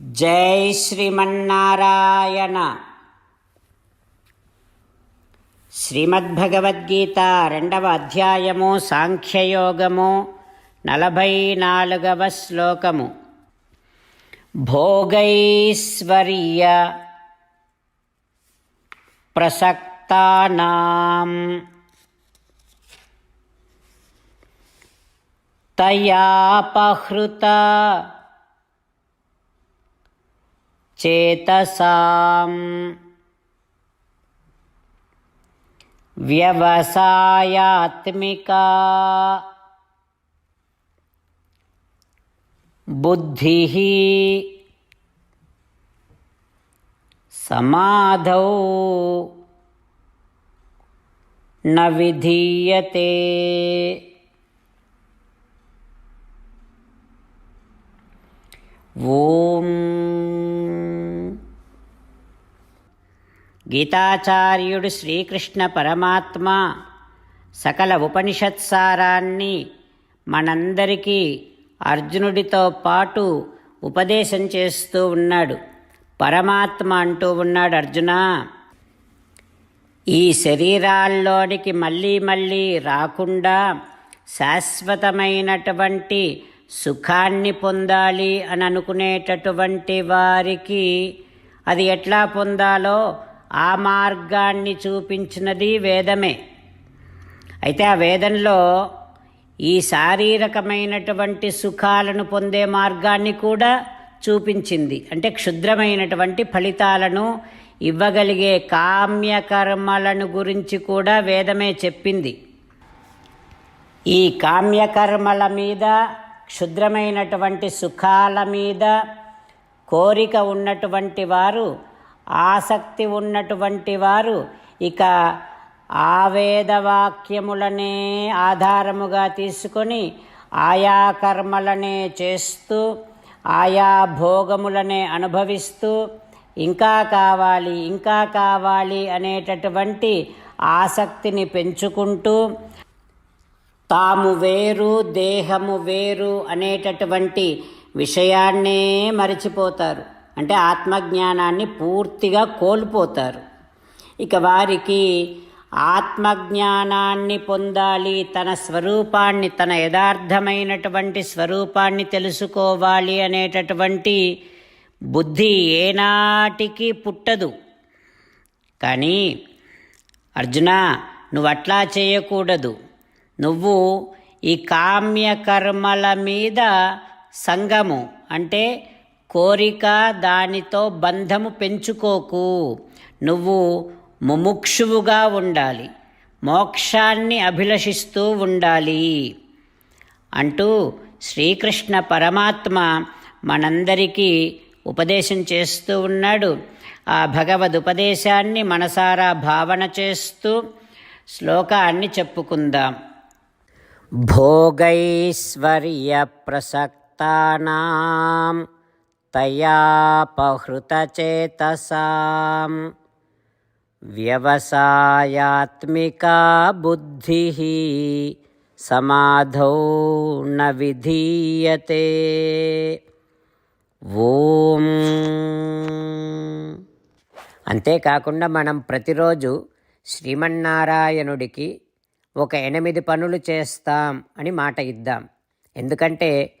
జై శ్రీమన్నారాయణ. శ్రీమద్భగవద్గీత రెండవ అధ్యాయము సాంఖ్యయోగము నలభై నాలుగవ శ్లోకము. భోగైశ్వర్య ప్రసక్తానాం. తయాపహృత చేతసాం వ్యవసాయాత్మికా బుద్ధి సమాధౌ న విధీయతే ఓం గీతాచార్యుడు శ్రీకృష్ణ పరమాత్మ సకల ఉపనిషత్సారాన్ని మనందరికీ అర్జునుడితో పాటు ఉపదేశం చేస్తూ ఉన్నాడు. పరమాత్మ అంటూ ఉన్నాడు అర్జున. ఈ శరీరాల్లోనికి మళ్ళీ మళ్ళీ రాకుండా శాశ్వతమైనటువంటి సుఖాన్ని పొందాలి అని అనుకునేటటువంటి వారికి అది ఎట్లా పొందాలో ఆ మార్గాన్ని చూపించినది వేదమే. అయితే ఆ వేదంలో ఈ శారీరకమైనటువంటి సుఖాలను పొందే మార్గాన్ని కూడా చూపించింది. అంటే క్షుద్రమైనటువంటి ఫలితాలను ఇవ్వగలిగే కామ్యకర్మలను గురించి కూడా వేదమే చెప్పింది. ఈ కామ్యకర్మల మీద క్షుద్రమైనటువంటి సుఖాల మీద కోరిక ఉన్నటువంటి వారు ఆసక్తి ఉన్నటువంటి వారు ఇక ఆ వేదవాక్యములనే ఆధారముగా తీసుకొని ఆయా కర్మలనే చేస్తూ ఆయా భోగములనే అనుభవిస్తూ ఇంకా కావాలి ఇంకా కావాలి అనేటటువంటి ఆసక్తిని పెంచుకుంటూ తాము వేరు దేహము వేరు అనేటటువంటి విషయాన్నే మరిచిపోతారు. అంటే ఆత్మజ్ఞానాన్ని పూర్తిగా కోల్పోతారు. ఇక వారికి ఆత్మజ్ఞానాన్ని పొందాలి తన స్వరూపాన్ని తన యథార్థమైనటువంటి స్వరూపాన్ని తెలుసుకోవాలి అనేటటువంటి బుద్ధి ఏనాటికి పుట్టదు. కానీ అర్జున నువ్వు అట్లా చేయకూడదు. నువ్వు ఈ కామ్యకర్మల మీద సంగము. అంటే కోరిక దానితో బంధము పెంచుకోకు. నువ్వు ముముక్షువుగా ఉండాలి. మోక్షాన్ని అభిలషిస్తూ ఉండాలి. అంటూ శ్రీకృష్ణ పరమాత్మ మనందరికీ ఉపదేశం చేస్తూ ఉన్నాడు. ఆ భగవద్ ఉపదేశాన్ని మనసారా భావన చేస్తూ శ్లోకాన్ని చెప్పుకుందాం. భోగైశ్వర్య ప్రసక్తానాం తయాపహృతచేతసాం వ్యవసాయాత్మికా బుద్ధి సమాధౌ న విధీయతే ఓం అంతేకాకుండా మనం ప్రతిరోజు శ్రీమన్నారాయణుడికి ఒక ఎనిమిది పనులు చేస్తాం అని మాట ఇద్దాం. ఎందుకంటే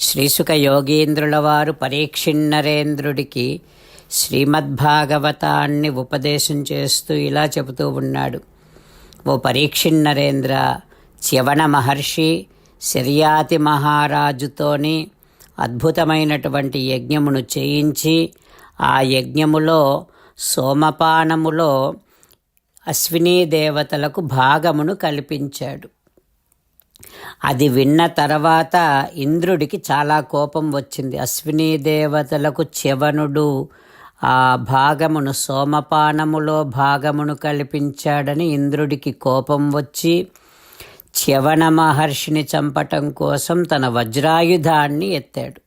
శ్రీసుక యోగీంద్రుల వారు పరీక్షిన్నరేంద్రుడికి శ్రీమద్భాగవతాన్ని ఉపదేశం చేస్తూ ఇలా చెబుతూ ఉన్నాడు. ఓ పరీక్షిన్నరేంద్ర చ్యవన మహర్షి శర్యాతి మహారాజుతోని అద్భుతమైనటువంటి యజ్ఞమును చేయించి ఆ యజ్ఞములో సోమపానములో అశ్వినీ దేవతలకు భాగమును కల్పించాడు. అది విన్న తర్వాత ఇంద్రుడికి చాలా కోపం వచ్చింది. అశ్వినీ దేవతలకు చ్యవనుడు ఆ భాగమును సోమపానములో భాగమును కల్పించాడని ఇంద్రుడికి కోపం వచ్చి చ్యవన మహర్షిని చంపటం కోసం తన వజ్రాయుధాన్ని ఎత్తాడు.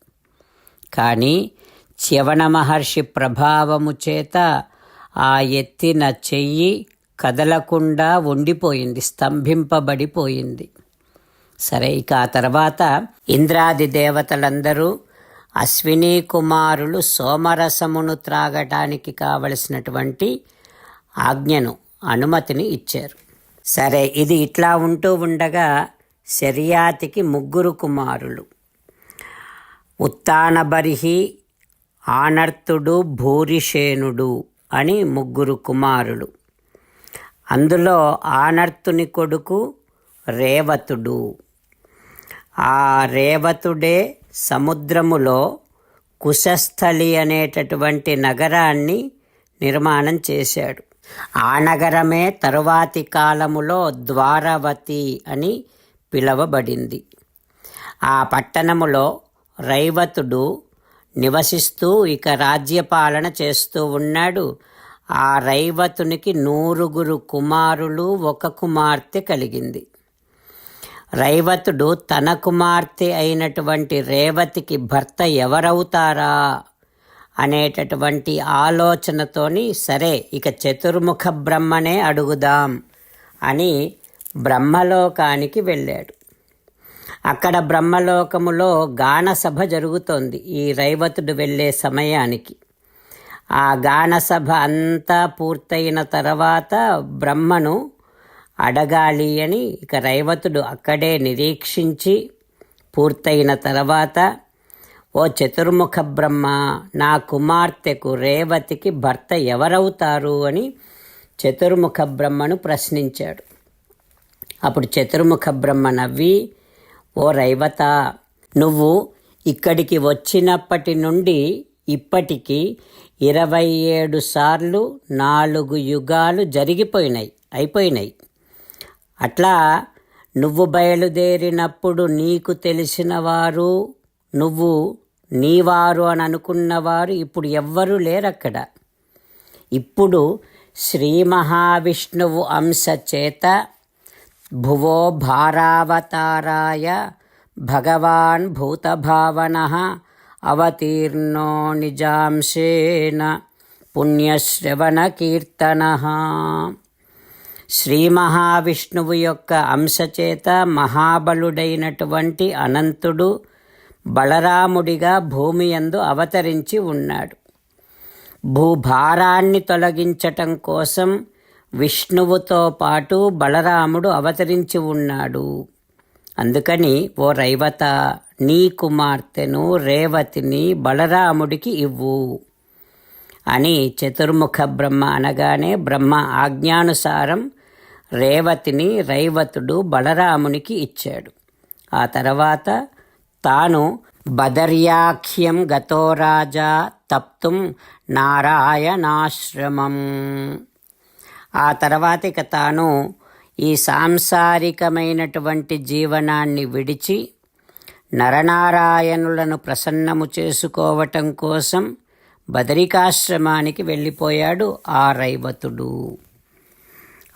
కానీ చ్యవన మహర్షి ప్రభావము చేత ఆ ఎత్తిన చెయ్యి కదలకుండా ఉండిపోయింది స్తంభింపబడిపోయింది. సరే ఇక ఆ తర్వాత ఇంద్రాది దేవతలందరూ అశ్విని కుమారులు సోమరసమును త్రాగటానికి కావలసినటువంటి ఆజ్ఞను అనుమతిని ఇచ్చారు. సరే ఇది ఇట్లా ఉంటూ ఉండగా శర్యాతికి ముగ్గురు కుమారులు. ఉత్తానబరిహి ఆనర్తుడు భూరిషేనుడు అని ముగ్గురు కుమారులు. అందులో ఆనర్తుని కొడుకు రేవతుడు. ఆ రేవతుడే సముద్రములో కుశస్థలి అనేటటువంటి నగరాన్ని నిర్మాణం చేశాడు. ఆ నగరమే తరువాతి కాలములో ద్వారవతి అని పిలవబడింది. ఆ పట్టణములో రైవతుడు నివసిస్తూ ఇక రాజ్యపాలన చేస్తూ ఉన్నాడు. ఆ రైవతునికి నూరుగురు కుమారులు ఒక కుమార్తె కలిగింది. రైవతుడు తన కుమార్తె అయినటువంటి రేవతికి భర్త ఎవరవుతారా అనేటటువంటి ఆలోచనతోని సరే ఇక చతుర్ముఖ బ్రహ్మనే అడుగుదాం అని బ్రహ్మలోకానికి వెళ్ళాడు. అక్కడ బ్రహ్మలోకములో గానసభ జరుగుతోంది ఈ రైవతుడు వెళ్ళే సమయానికి. ఆ గానసభ అంతా పూర్తయిన తర్వాత బ్రహ్మను అడగాలి అని ఇక రైవతుడు అక్కడే నిరీక్షించి పూర్తయిన తర్వాత ఓ చతుర్ముఖ బ్రహ్మ నా కుమార్తెకు రేవతికి భర్త ఎవరవుతారు? అని చతుర్ముఖ బ్రహ్మను ప్రశ్నించాడు. అప్పుడు చతుర్ముఖ బ్రహ్మ నవ్వి ఓ రైవత నువ్వు ఇక్కడికి వచ్చినప్పటి నుండి ఇప్పటికి ఇరవై ఏడు సార్లు నాలుగు యుగాలు జరిగిపోయినాయి అయిపోయినాయి. అట్లా నువ్వు బయలుదేరినప్పుడు నీకు తెలిసినవారు నువ్వు నీవారు అని అనుకున్నవారు ఇప్పుడు ఎవ్వరూ లేరక్కడ. ఇప్పుడు శ్రీ మహావిష్ణువు అంశ చేత భువో భారావతారాయ భగవాన్ భూతభావన అవతీర్ణో నిజాంశేన పుణ్యశ్రవణ కీర్తన. శ్రీ మహావిష్ణువు యొక్క అంశచేత మహాబలుడైనటువంటి అనంతుడు బలరాముడిగా భూమి యందు అవతరించి ఉన్నాడు. భూభారాన్ని తొలగించటం కోసం విష్ణువుతో పాటు బలరాముడు అవతరించి ఉన్నాడు. అందుకని ఓ రైవత నీ కుమార్తెను రేవతిని బలరాముడికి ఇవ్వు అని చతుర్ముఖ బ్రహ్మ అనగానే బ్రహ్మ ఆజ్ఞానుసారం రేవతిని రైవతుడు బలరామునికి ఇచ్చాడు. ఆ తర్వాత తాను బదర్యాఖ్యం గతో రాజా తప్తుం నారాయణాశ్రమం. ఆ తర్వాత ఇక తాను ఈ సాంసారికమైనటువంటి జీవనాన్ని విడిచి నరనారాయణులను ప్రసన్నము చేసుకోవటం కోసం బదరికాశ్రమానికి వెళ్ళిపోయాడు ఆ రైవతుడు.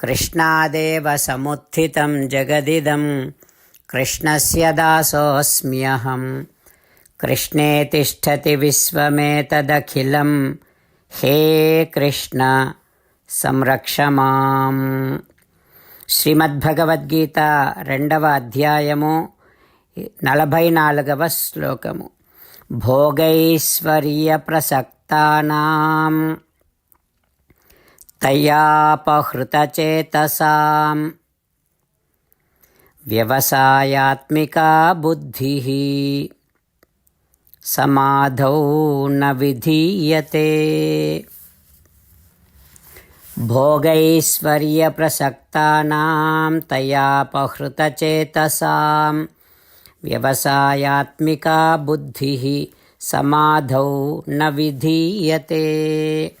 कृष्णादेव समुत्थितं जगदिदं कृष्णस्य दासोऽस्म्यहं कृष्णे तिष्ठति विश्वमेतदखिलं हे कृष्ण संरक्ष మాం శ్రీమద్భగవద్గీత రెండవ అధ్యాయము నలభై నాలుగవ శ్లోకము भोगैश्वर्यप्रसक्तानां तयापहृतचेतसां व्यवसायात्मिका बुद्धिः समाधौ न विधीयते। भोगैश्वर्यप्रसक्तानां तयापहृतचेतसां व्यवसायात्मिका बुद्धिः समाधौ न विधीयते।